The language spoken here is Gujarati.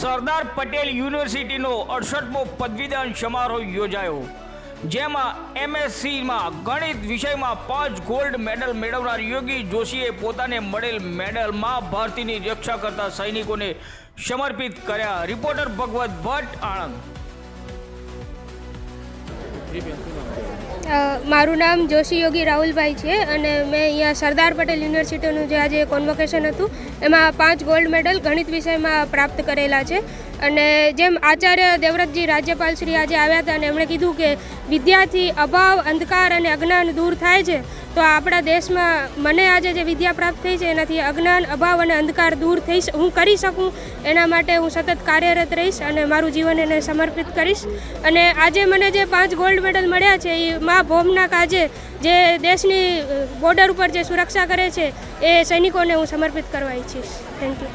સરદાર પટેલ યુનિવર્સિટીનો અડસઠમો પદવીદાન સમારોહ યોજાયો, જેમાં એમએસસીમાં ગણિત વિષયમાં પાંચ ગોલ્ડ મેડલ મેળવનાર યોગી જોશીએ પોતાને મળેલ મેડલ મા ભારતીની રક્ષા કરતા સૈનિકોને સમર્પિત કર્યા. રિપોર્ટર ભગવત ભટ્ટ આણંદ. મારું નામ જોશી યોગી રાહુલભાઈ છે અને મેં અહીંયા સરદાર પટેલ યુનિવર્સિટીનું જે આજે કોન્વોકેશન હતું, એમાં પાંચ ગોલ્ડ મેડલ ગણિત વિષયમાં પ્રાપ્ત કરેલા છે. અને જેમ આચાર્ય દેવવ્રતજી રાજ્યપાલ શ્રી આજે આવ્યા હતા અને એમણે કીધું કે વિદ્યાર્થી અભાવ, અંધકાર અને અજ્ઞાન દૂર થાય છે તો આપણા દેશમાં મને આજે જે વિદ્યા પ્રાપ્ત થઈ છે, એનાથી અજ્ઞાન, અભાવ અને અંધકાર દૂર થઈ હું કરી શકું એના માટે હું સતત કાર્યરત રહીશ અને મારું જીવન એને સમર્પિત કરીશ. અને આજે મને જે પાંચ ગોલ્ડ મેડલ મળ્યા છે એ મા ભોમના કાજે જે દેશની બોર્ડર ઉપર જે સુરક્ષા કરે છે, એ સૈનિકોને હું સમર્પિત કરવા ઈચ્છીશ. Thank you